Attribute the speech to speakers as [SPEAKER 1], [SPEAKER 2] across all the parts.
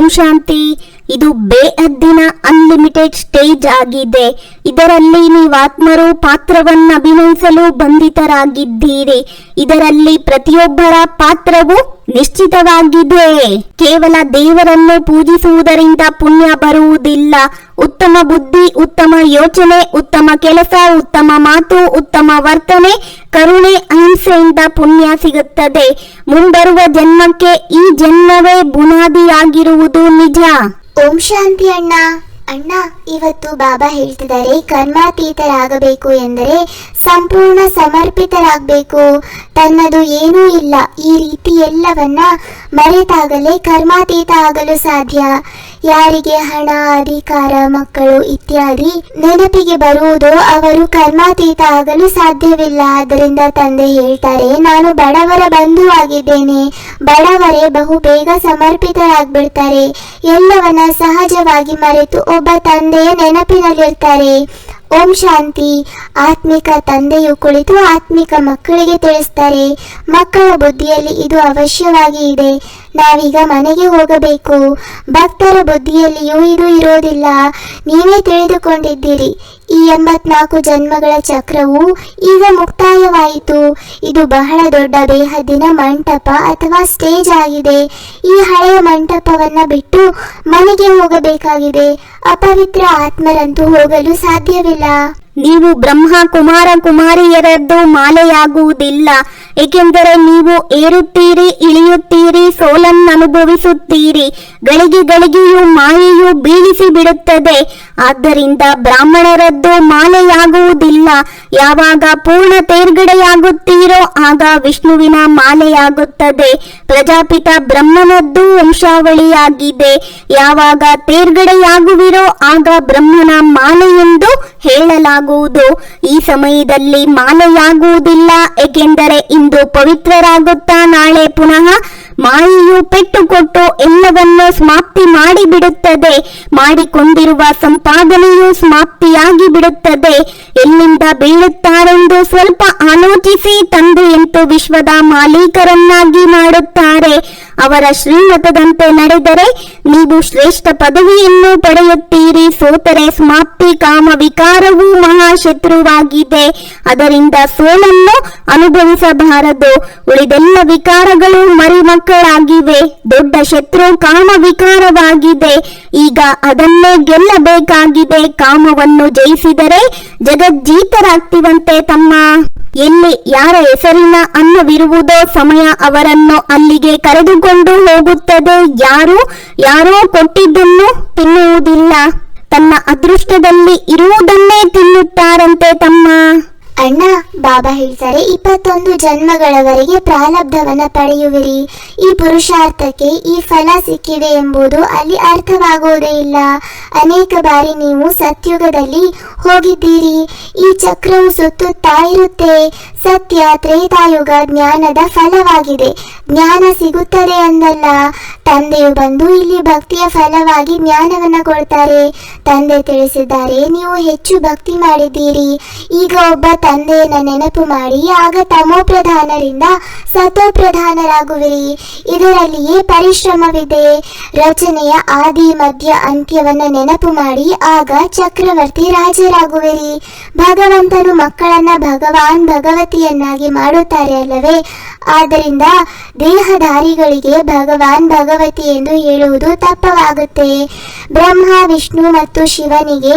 [SPEAKER 1] ಓಂ ಶಾಂತಿ. ಇದು ಬೇಹದ್ದಿನ unlimited stage ಆಗಿದೆ. ಇದರಲ್ಲಿ ನೀವಾತ್ಮರು ಪಾತ್ರವನ್ನು ಅಭಿನಯಿಸಲು ಬಂಧಿತರಾಗಿದ್ದೀರಿ. ಇದರಲ್ಲಿ ಪ್ರತಿಯೊಬ್ಬರ ಪಾತ್ರವು ನಿಶ್ಚಿತವಾಗಿದೆ. ಕೇವಲ ದೇವರನ್ನು ಪೂಜಿಸುವುದರಿಂದ ಪುಣ್ಯ ಬರುವುದಿಲ್ಲ. ಉತ್ತಮ ಬುದ್ಧಿ, ಉತ್ತಮ ಯೋಚನೆ, ಉತ್ತಮ ಕೆಲಸ, ಉತ್ತಮ ಮಾತು, ಉತ್ತಮ ವರ್ತನೆ, ಕರುಣೆ, ಅಹಿಂಸೆಯಿಂದ ಪುಣ್ಯ ಸಿಗುತ್ತದೆ. ಮುಂಬರುವ ಜನ್ಮಕ್ಕೆ ಈ ಜನ್ಮವೇ ಬುನಾದಿಯಾಗಿರುವುದು ನಿಜ.
[SPEAKER 2] ಓಂ ಶಾಂತಿ ಅಣ್ಣ. ಅಣ್ಣ, ಇವತ್ತು ಬಾಬಾ ಹೇಳ್ತಿದ್ದಾರೆ, ಕರ್ಮಾತೀತರಾಗಬೇಕು ಎಂದರೆ ಸಂಪೂರ್ಣ ಸಮರ್ಪಿತರಾಗಬೇಕು. ತನ್ನದು ಏನೂ ಇಲ್ಲ. ಈ ರೀತಿ ಎಲ್ಲವನ್ನ ಮರೆತಾಗಲೇ ಕರ್ಮಾತೀತ ಆಗಲು ಸಾಧ್ಯ. ಯಾರಿಗೆ ಹಣ, ಅಧಿಕಾರ, ಮಕ್ಕಳು ಇತ್ಯಾದಿ ನೆನಪಿಗೆ ಬರುವುದೋ ಅವರು ಕರ್ಮಾತೀತ ಆಗಲು ಸಾಧ್ಯವಿಲ್ಲ. ಆದ್ದರಿಂದ ತಂದೆ ಹೇಳ್ತಾರೆ, ನಾನು ಬಡವರ ಬಂಧುವಾಗಿದ್ದೇನೆ ಬಡವರೇ ಬಹು ಬೇಗ ಸಮರ್ಪಿತರಾಗ್ಬಿಡ್ತಾರೆ. ಎಲ್ಲವನ್ನ ಸಹಜವಾಗಿ ಮರೆತು ಒಬ್ಬ ತಂದೆಯ ನೆನಪಿನಲ್ಲಿರ್ತಾರೆ. ಓಂ ಶಾಂತಿ. ಆತ್ಮಿಕ ತಂದೆಯು ಕುಳಿತು ಆತ್ಮಿಕ ಮಕ್ಕಳಿಗೆ ತಿಳಿಸ್ತಾರೆ. ಮಕ್ಕಳ ಬುದ್ಧಿಯಲ್ಲಿ ಇದು ಅವಶ್ಯವಾಗಿ ಇದೆ. ನಾವೀಗ ಮನೆಗೆ ಹೋಗಬೇಕು. ಭಕ್ತರ ಬುದ್ಧಿಯಲ್ಲಿಯೂ ಇದು ಇರೋದಿಲ್ಲ. ನೀವೇ ತಿಳಿದುಕೊಂಡಿದ್ದೀರಿ. ಈ ಎಂಬತ್ನಾಲ್ಕು ಜನ್ಮಗಳ ಚಕ್ರವು ಈಗ ಮುಕ್ತಾಯವಾಯಿತು. ಇದು ಬಹಳ ದೊಡ್ಡ ದೇಹದಿನ ಮಂಟಪ ಅಥವಾ ಸ್ಟೇಜ್ ಆಗಿದೆ. ಈ ಹಳೆಯ ಮಂಟಪವನ್ನ ಬಿಟ್ಟು ಮನೆಗೆ ಹೋಗಬೇಕಾಗಿದೆ. ಅಪವಿತ್ರ ಆತ್ಮರಂತೂ ಹೋಗಲು ಸಾಧ್ಯವಿಲ್ಲ.
[SPEAKER 1] ನೀವು ಬ್ರಹ್ಮ ಕುಮಾರ ಕುಮಾರಿಯರದ್ದು ಮಾಲೆಯಾಗುವುದಿಲ್ಲ. ಏಕೆಂದರೆ ನೀವು ಏರುತ್ತೀರಿ, ಇಳಿಯುತ್ತೀರಿ, ಸೋಲನ್ನು ಅನುಭವಿಸುತ್ತೀರಿ. ಗಳಿಗೆ ಗಳಿಗೆಯು ಮಾಯೆಯು ಬೀಳಿಸಿ ಬಿಡುತ್ತದೆ ಆದ್ದರಿಂದ ಬ್ರಾಹ್ಮಣರದ್ದು ಮಾಲೆಯಾಗುವುದಿಲ್ಲ. ಯಾವಾಗ ಪೂರ್ಣ ತೇರ್ಗಡೆಯಾಗುತ್ತೀರೋ ಆಗ ವಿಷ್ಣುವಿನ ಮಾಲೆಯಾಗುತ್ತದೆ. ಪ್ರಜಾಪಿತ ಬ್ರಹ್ಮನದ್ದು ವಂಶಾವಳಿಯಾಗಿದೆ. ಯಾವಾಗ ತೇರ್ಗಡೆಯಾಗುವಿರೋ ಆಗ ಬ್ರಹ್ಮನ ಮಾಲೆ ಎಂದು ಹೇಳಲಾಗುವುದು ಈ ಸಮಯದಲ್ಲಿ ಮಾಲೆಯಾಗುವುದಿಲ್ಲ ಏಕೆಂದರೆ ಇಂದು ಪವಿತ್ರರಾಗುತ್ತಾ ನಾಳೆ ಪುನಃ ಮಾಯೆಯು ಪೆಟ್ಟು ಕೊಟ್ಟು ಎಲ್ಲವನ್ನೂ ಸಮಾಪ್ತಿ ಮಾಡಿಬಿಡುತ್ತದೆ. ಮಾಡಿಕೊಂಡಿರುವ ಸಂಪಾದನೆಯು ಸಮಾಪ್ತಿಯಾಗಿ ಬಿಡುತ್ತದೆ ಎಲ್ಲಿಂದ ಬೀಳುತ್ತಾರೆಂದು ಸ್ವಲ್ಪ ಆಲೋಚಿಸಿ ತಂದು ಎಂಟು ವಿಶ್ವದ ಮಾಲೀಕರನ್ನಾಗಿ ಮಾಡುತ್ತಾರೆ. ಅವರ ಶ್ರೀಮತದಂತೆ ನಡೆದರೆ ನೀವು ಶ್ರೇಷ್ಠ ಪದವಿಯನ್ನು ಪಡೆಯುತ್ತೀರಿ. ಸೋತರೆ ಸಮಾಪ್ತಿ ಕಾಮ ವಿಕಾರವು ಮಹಾಶತ್ರುವಾಗಿದೆ. ಅದರಿಂದ ಸೋಲನ್ನು ಅನುಭವಿಸಬಾರದು. ಉಳಿದೆಲ್ಲ ವಿಕಾರಗಳು ಮರಿಮಕ್ಕಳಾಗಿವೆ ದೊಡ್ಡ ಶತ್ರು ಕಾಮ ವಿಕಾರವಾಗಿದೆ ಈಗ ಅದನ್ನೇ ಗೆಲ್ಲಬೇಕಾಗಿದೆ. ಕಾಮವನ್ನು ಜಯಿಸಿದರೆ ಜಗಜ್ಜೀತರಾಗ್ತಿವಂತೆ ತಮ್ಮ. ಎಲ್ಲಿ ಯಾರ ಹೆಸರಿನ ಅನ್ನವಿರುವುದೋ ಸಮಯ ಅವರನ್ನು ಅಲ್ಲಿಗೆ ಕರೆದುಕೊಂಡು ಹೋಗುತ್ತದೆ. ಯಾರು, ಯಾರೋ ಕೊಟ್ಟಿದ್ದನ್ನು ತಿನ್ನುವುದಿಲ್ಲ. ತನ್ನ ಅದೃಷ್ಟದಲ್ಲಿ ಇರುವುದನ್ನೇ ತಿನ್ನುತ್ತಾರಂತೆ ತಮ್ಮ.
[SPEAKER 2] ಅಣ್ಣ, ಬಾಬಾ ಹೇಳ್ತಾರೆ, ಇಪ್ಪತ್ತೊಂದು ಜನ್ಮಗಳವರೆಗೆ ಪ್ರಾರಬ್ಧವನ್ನ ಪಡೆಯುವಿರಿ. ಈ ಪುರುಷಾರ್ಥಕ್ಕೆ ಈ ಫಲ ಸಿಕ್ಕಿದೆ ಎಂಬುದು ಅಲ್ಲಿ ಅರ್ಥವಾಗುವುದೇ ಇಲ್ಲ. ಅನೇಕ ಬಾರಿ ನೀವು ಸತ್ಯುಗದಲ್ಲಿ ಹೋಗಿದ್ದೀರಿ. ಈ ಚಕ್ರವು ಸುತ್ತುತ್ತಾ ಇರುತ್ತೆ. ಸತ್ಯ ತ್ರೇತಾಯುಗ ಜ್ಞಾನದ ಫಲವಾಗಿದೆ. ಜ್ಞಾನ ಸಿಗುತ್ತದೆ ಅಂದಲ್ಲ. ತಂದೆಯು ಬಂದು ಇಲ್ಲಿ ಭಕ್ತಿಯ ಫಲವಾಗಿ ಜ್ಞಾನವನ್ನು ಕೊಡ್ತಾರೆ. ತಂದೆ ತಿಳಿಸಿದ್ದಾರೆ, ನೀವು ಹೆಚ್ಚು ಭಕ್ತಿ ಮಾಡಿದ್ದೀರಿ. ಈಗ ಒಬ್ಬ ತಂದೆಯನ್ನು ನೆನಪು ಮಾಡಿ, ಆಗ ತಮೋ ಪ್ರಧಾನರಿಂದ ಸತೋ ಪ್ರಧಾನರಾಗುವಿರಿ. ಇದರಲ್ಲಿಯೇ ಪರಿಶ್ರಮವಿದೆ. ರಚನೆಯ ಆದಿ, ಮಧ್ಯ ಅಂತ್ಯವನ್ನು ನೆನಪು ಮಾಡಿ, ಆಗ ಚಕ್ರವರ್ತಿ ರಾಜರಾಗುವಿರಿ. ಭಗವಂತನು ಮಕ್ಕಳನ್ನ ಭಗವಾನ್ ಭಗವತಿಯನ್ನಾಗಿ ಮಾಡುತ್ತಾರೆ ಅಲ್ಲವೇ? ಆದ್ದರಿಂದ ದೇಹಧಾರಿಗಳಿಗೆ ಭಗವಾನ್ ಭಗವತಿ ಎಂದು ಹೇಳುವುದು ತಪ್ಪವಾಗುತ್ತೆ. ಬ್ರಹ್ಮ, ವಿಷ್ಣು ಮತ್ತು ಶಿವನಿಗೆ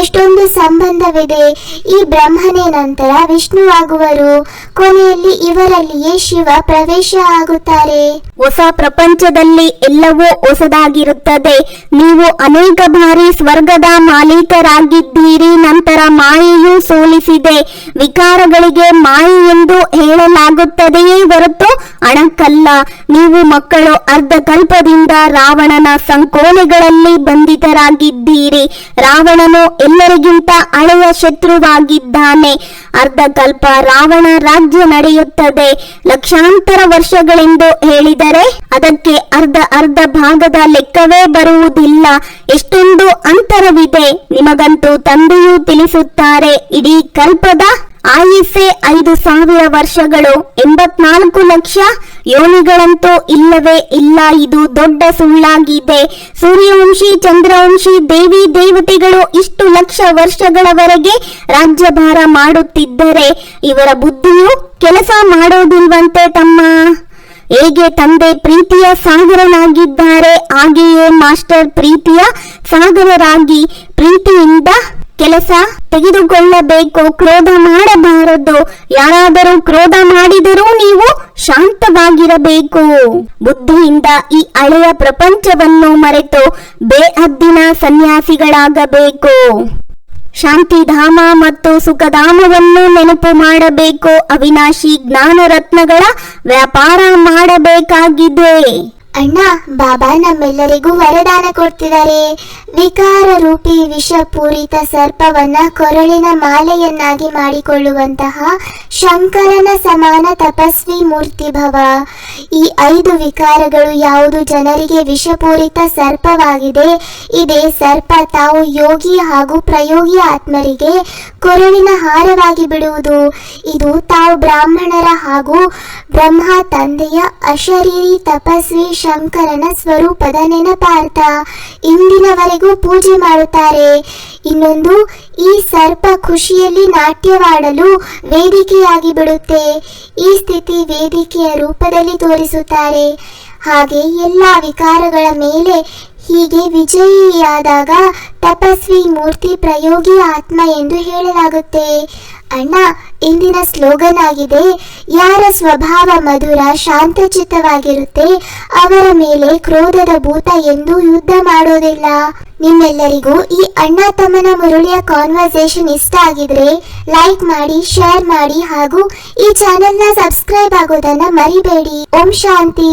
[SPEAKER 2] ಎಷ್ಟೊಂದು ಸಂಬಂಧವಿದೆ. ಈ ಬ್ರಹ್ಮನೇ ನಂತರ ವಿಷ್ಣುವಾಗುವರು ಕೊನೆಯಲ್ಲಿ ಇವರಲ್ಲಿಯೇ ಶಿವ ಪ್ರವೇಶ ಆಗುತ್ತಾರೆ.
[SPEAKER 1] ಹೊಸ ಪ್ರಪಂಚದಲ್ಲಿ ಎಲ್ಲವೂ ಹೊಸದಾಗಿರುತ್ತದೆ. ನೀವು ಅನೇಕ ಬಾರಿ ಸ್ವರ್ಗದ ಮಾಲೀಕರಾಗಿದ್ದೀರಿ. ನಂತರ ಮಾಯೆಯು ಸೋಲಿಸಿದೆ. ವಿಕಾರಗಳಿಗೆ ಮಾಯೆ ಎಂದು ಹೇಳಲಾಗುತ್ತದೆಯೇ ಹೊರತು ಅಣಕಲ್ಲ. ನೀವು ಮಕ್ಕಳು ಅರ್ಧ ಕಲ್ಪದಿಂದ ರಾವಣನ ಸಂಕೋಲೆಗಳಲ್ಲಿ ಬಂಧಿತರಾಗಿದ್ದೀರಿ. ರಾವಣನು ಎಲ್ಲರಿಗಿಂತ ಹಳೆಯ ಶತ್ರುವಾಗಿದ್ದಾನೆ. ಅರ್ಧ ಕಲ್ಪ ರಾವಣ ರಾಜ್ಯ ನಡೆಯುತ್ತದೆ. ಲಕ್ಷಾಂತರ ವರ್ಷಗಳೆಂದು ಹೇಳಿದರೆ ಅದಕ್ಕೆ ಅರ್ಧ ಅರ್ಧ ಭಾಗದ ಲೆಕ್ಕವೇ ಬರುವುದಿಲ್ಲ. ಎಷ್ಟೊಂದು ಅಂತರವಿದೆ. ನಿಮಗಂತೂ ತಂದೆಯೂ ತಿಳಿಸುತ್ತಾರೆ. ಇಡೀ ಕಲ್ಪದ ಆಯುಸ್ಸೆ ಐದು ಸಾವಿರ ವರ್ಷಗಳು, ಎಂಬತ್ನಾಲ್ಕು ಲಕ್ಷ ಯೋನಿಗಳಂತೂ ಇಲ್ಲವೇ, ಇಲ್ಲ, ಇದು ದೊಡ್ಡ ಸುಳ್ಳಾಗಿದೆ. ಸೂರ್ಯವಂಶಿ, ಚಂದ್ರವಂಶಿ, ದೇವಿ ದೇವತೆಗಳು ಇಷ್ಟು ಲಕ್ಷ ವರ್ಷಗಳವರೆಗೆ ರಾಜ್ಯಭಾರ ಮಾಡುತ್ತಿದ್ದರೆ, ಇವರ ಬುದ್ಧಿಯು ಕೆಲಸ ಮಾಡೋದಿಲ್ವಂತೆ ತಮ್ಮ? ಹೇಗೆ ತಂದೆ ಪ್ರೀತಿಯ ಸಾಗರನಾಗಿದ್ದಾರೆ, ಹಾಗೆಯೇ ಮಾಸ್ಟರ್ ಪ್ರೀತಿಯ ಸಾಗರರಾಗಿ ಪ್ರೀತಿಯಿಂದ ಕೆಲಸ ತೆಗೆದುಕೊಳ್ಳಬೇಕು. ಕ್ರೋಧ ಮಾಡಬಾರದು. ಯಾರಾದರೂ ಕ್ರೋಧ ಮಾಡಿದರೂ ನೀವು ಶಾಂತವಾಗಿರಬೇಕು. ಬುದ್ಧಿಯಿಂದ ಈ ಹಳೆಯ ಪ್ರಪಂಚವನ್ನು ಮರೆತು ಬೇಹದ್ದಿನ ಸನ್ಯಾಸಿಗಳಾಗಬೇಕು. ಶಾಂತಿಧಾಮ ಮತ್ತು ಸುಖಧಾಮವನ್ನು ನೆನಪು ಮಾಡಬೇಕು. ಅವಿನಾಶಿ ಜ್ಞಾನ ರತ್ನಗಳ ವ್ಯಾಪಾರ ಮಾಡಬೇಕಾಗಿದೆ.
[SPEAKER 2] ಅಣ್ಣ, ಬಾಬಾ ನಮ್ಮೆಲ್ಲರಿಗೂ ವರದಾನ ಕೊಡ್ತಿದ್ದಾರೆ. ವಿಕಾರ ರೂಪಿ ವಿಷಪೂರಿತ ಸರ್ಪವನ್ನ ಕೊರಳಿನ ಮಾಲೆಯನ್ನಾಗಿ ಮಾಡಿಕೊಳ್ಳುವಂತಹ ಶಂಕರನ ಸಮಾನ ತಪಸ್ವಿ ಮೂರ್ತಿ ಭವ. ಈ ಐದು ವಿಕಾರಗಳು ಯಾವುದು ಜನರಿಗೆ ವಿಷಪೂರಿತ ಸರ್ಪವಾಗಿದೆ. ಇದೇ ಸರ್ಪ ತಾವು ಯೋಗಿ ಹಾಗೂ ಪ್ರಯೋಗಿ ಆತ್ಮರಿಗೆ ಕೊರಳಿನ ಹಾರವಾಗಿ ಬಿಡುವುದು. ಇದು ತಾವು ಬ್ರಾಹ್ಮಣರ ಹಾಗೂ ಬ್ರಹ್ಮ ತಂದೆಯ ಅಶರೀರಿ ತಪಸ್ವಿ ಶಂಕರನ ಸ್ವರೂಪದ ನೆನಪಾರ್ಥ. ಇಂದಿನವರೆಗೂ ಪೂಜೆ ಮಾಡುತ್ತಾರೆ. ಇನ್ನೊಂದು, ಈ ಸರ್ಪ ಖುಷಿಯಲ್ಲಿ ನಾಟ್ಯವಾಡಲು ವೇದಿಕೆಯಾಗಿ ಬಿಡುತ್ತೆ. ಈ ಸ್ಥಿತಿ ವೇದಿಕೆಯ ರೂಪದಲ್ಲಿ ತೋರಿಸುತ್ತಾರೆ. ಹಾಗೆ ಎಲ್ಲ ವಿಕಾರಗಳ ಮೇಲೆ ಹೀಗೆ ವಿಜಯಿಯಾದಾಗ ತಪಸ್ವಿ ಮೂರ್ತಿ ಪ್ರಯೋಗಿ ಆತ್ಮ ಎಂದು ಹೇಳಲಾಗುತ್ತೆ. ಅಣ್ಣ, ಇಂದಿನ ಸ್ಲೋಗನ್ ಆಗಿದೆ, ಯಾರ ಸ್ವಭಾವ ಮಧುರ, ಶಾಂತಚಿತ್ತವಾಗಿರುತ್ತೆ, ಅವರ ಮೇಲೆ ಕ್ರೋಧದ ಭೂತ ಎಂದು ಯುದ್ಧ ಮಾಡೋದಿಲ್ಲ. ನಿಮ್ಮೆಲ್ಲರಿಗೂ ಈ ಅಣ್ಣ ತಮ್ಮನ ಮುರುಳಿಯ ಕಾನ್ವರ್ಸೇಷನ್ ಇಷ್ಟ ಆಗಿದ್ರೆ ಲೈಕ್ ಮಾಡಿ ಶೇರ್ ಮಾಡಿ ಹಾಗೂ ಈ ಚಾನೆಲ್ನ ಸಬ್ಸ್ಕ್ರೈಬ್ ಆಗೋದನ್ನ ಮರಿಬೇಡಿ. ಓಂ ಶಾಂತಿ.